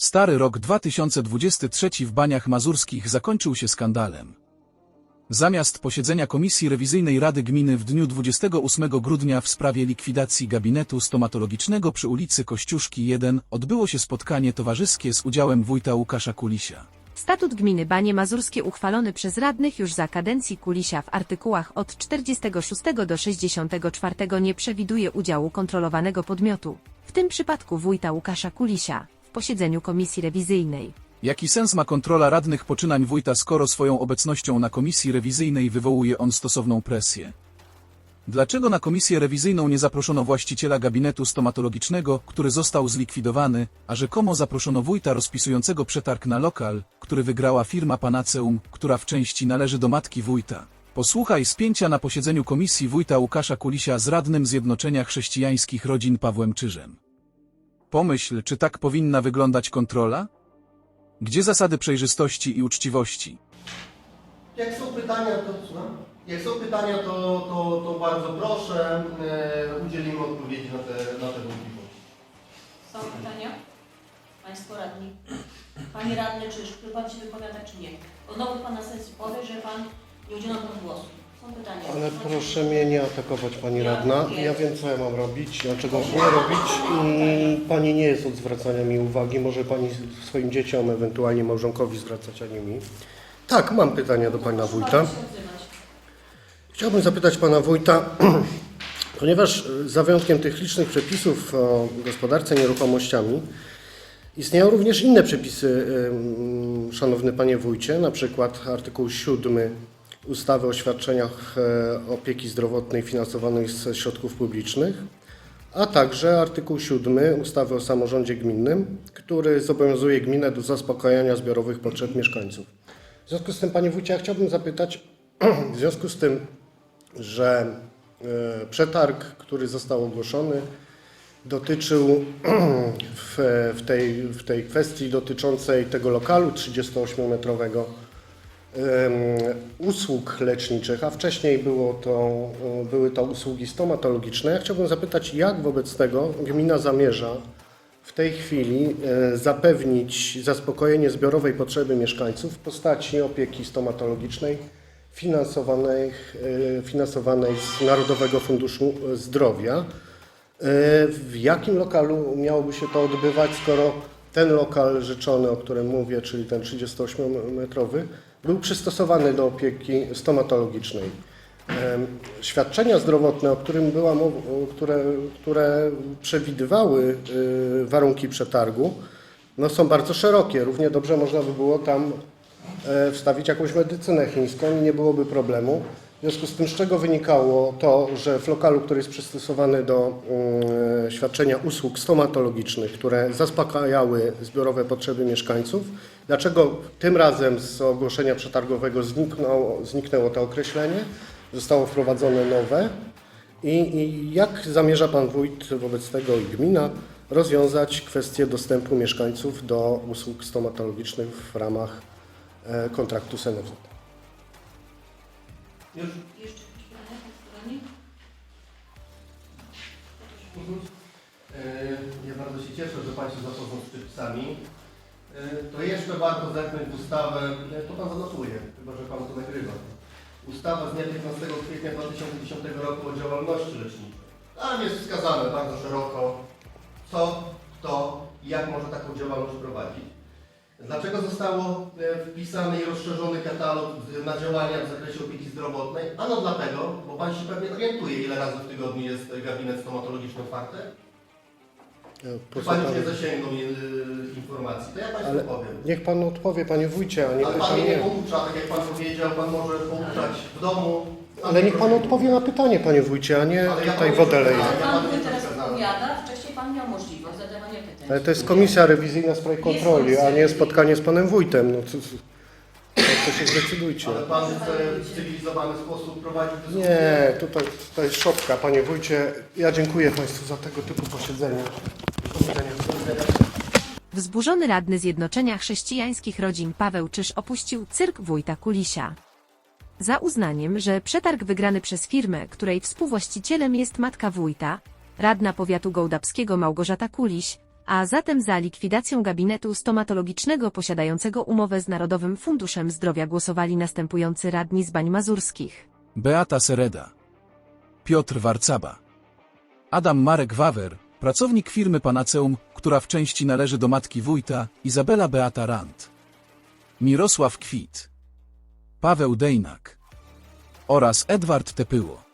Stary rok 2023 w Baniach Mazurskich zakończył się skandalem. Zamiast posiedzenia Komisji Rewizyjnej Rady Gminy w dniu 28 grudnia w sprawie likwidacji gabinetu stomatologicznego przy ulicy Kościuszki 1 odbyło się spotkanie towarzyskie z udziałem wójta Łukasza Kulisia. Statut gminy Banie Mazurskie uchwalony przez radnych już za kadencji Kulisia w artykułach od 46 do 64 nie przewiduje udziału kontrolowanego podmiotu, w tym przypadku wójta Łukasza Kulisia, posiedzeniu komisji rewizyjnej. Jaki sens ma kontrola radnych poczynań wójta, skoro swoją obecnością na komisji rewizyjnej wywołuje on stosowną presję? Dlaczego na komisję rewizyjną nie zaproszono właściciela gabinetu stomatologicznego, który został zlikwidowany, a rzekomo zaproszono wójta rozpisującego przetarg na lokal, który wygrała firma Panaceum, która w części należy do matki wójta? Posłuchaj spięcia na posiedzeniu komisji wójta Łukasza Kulisia z radnym Zjednoczenia Chrześcijańskich Rodzin Pawłem Czyżem. Pomyśl, czy tak powinna wyglądać kontrola? Gdzie zasady przejrzystości i uczciwości? Jak są pytania, to słucham? Jak są pytania, to, to, to bardzo proszę, e, udzielimy odpowiedzi na te, na te wątpliwości. Są pytania? Państwo radni. Panie radny, czy czy Pan się wypowiada, czy nie? Bo znowu Pan na sesji powie, że Pan nie udziela Pan głosu. Ale proszę mnie nie atakować Pani Radna. Ja wiem, co ja mam robić, dlaczego nie robić. Pani nie jest od zwracania mi uwagi. Może Pani swoim dzieciom, ewentualnie małżonkowi zwracać, a nie mi. Tak, mam pytania do Pana Wójta. bardzo się odzywać. Chciałbym zapytać Pana Wójta, ponieważ e, za wyjątkiem tych licznych przepisów o gospodarce nieruchomościami, istnieją również inne przepisy, Szanowny Panie Wójcie, na przykład artykuł 7 ustawy o świadczeniach e, opieki zdrowotnej finansowanej ze środków publicznych, a także artykuł 7 ustawy o samorządzie gminnym, który zobowiązuje gminę do zaspokajania zbiorowych potrzeb mieszkańców. W związku z tym, Panie Wójcie, ja chciałbym zapytać, w związku z tym, że e, przetarg, który został ogłoszony, dotyczył w, tej, w tej kwestii dotyczącej tego lokalu 38-metrowego em, usług leczniczych, a wcześniej było to, e, były to usługi stomatologiczne. Ja chciałbym zapytać, jak wobec tego gmina zamierza w tej chwili e, zapewnić zaspokojenie zbiorowej potrzeby mieszkańców w postaci opieki stomatologicznej finansowanej, e, finansowanej z Narodowego Funduszu Zdrowia. W jakim lokalu miałoby się to odbywać, skoro ten lokal życzony, o którym mówię, czyli ten 38-metrowy, był przystosowany do opieki stomatologicznej? Świadczenia zdrowotne, o którym była mowa, które, które przewidywały y, warunki przetargu, no są bardzo szerokie. Równie dobrze można by było tam e, wstawić jakąś medycynę chińską i nie byłoby problemu. W związku z tym, z czego wynikało to, że w lokalu, który jest przystosowany do mm, świadczenia usług stomatologicznych, które zaspokajały zbiorowe potrzeby mieszkańców, dlaczego tym razem z ogłoszenia przetargowego zniknął, zniknęło to określenie, zostało wprowadzone nowe i, i jak zamierza Pan Wójt wobec tego i gmina rozwiązać kwestię dostępu mieszkańców do usług stomatologicznych w ramach e, kontraktu z NFZ? Już? Jeszcze pytania? Państwo radni? E, Ja bardzo się cieszę, że Pan się zapoznał z przepisami. E, To jeszcze warto zerknąć w ustawę, e, to Pan zanotuje, chyba że Pan to nagrywa. Ustawa z dnia 15 kwietnia 2010 roku o działalności leczniczej. Tam jest wskazane bardzo szeroko, co, kto i jak może taką działalność prowadzić. Dlaczego zostało e, wpisany i rozszerzony katalog na działania w zakresie opieki zdrowotnej? Ano dlatego, bo Pan się pewnie orientuje, ile razy w tygodniu jest gabinet stomatologiczny otwarty? Czy Pan już nie zasięgnął e, informacji? To ja Państwu Ale powiem. Niech pan odpowie, panie wójcie, a nie Ale Pan mnie nie poucza, tak jak Pan powiedział, Pan może pouczać w domu. Ale niech pan odpowie na pytanie, panie wójcie, a nie Ale ja tutaj. Ja Pan panu Wójt teraz odpowiada, wcześniej Pan miał możliwość zadawania pytań. Ale to jest komisja rewizyjna w sprawie kontroli, a nie spotkanie z panem wójtem. No to, to, to się zdecydujcie. Ale Pan chce w cywilizowany sposób prowadzić dyskusję? Nie, tutaj to jest szopka, panie wójcie. Ja dziękuję państwu za tego typu. Do widzenia. Wzburzony radny Zjednoczenia Chrześcijańskich Rodzin Paweł Czyż opuścił cyrk wójta Kulisia. Za uznaniem, że przetarg wygrany przez firmę, której współwłaścicielem jest matka wójta, radna powiatu gołdapskiego Małgorzata Kuliś, A zatem za likwidacją gabinetu stomatologicznego posiadającego umowę z Narodowym Funduszem Zdrowia głosowali następujący radni z Bań Mazurskich. Beata Sereda, Piotr Warcaba, Adam Marek Wawer, pracownik firmy Panaceum, która w części należy do matki wójta, Izabela Beata Rand, Mirosław Kwit, Paweł Dejnak oraz Edward Tepyło.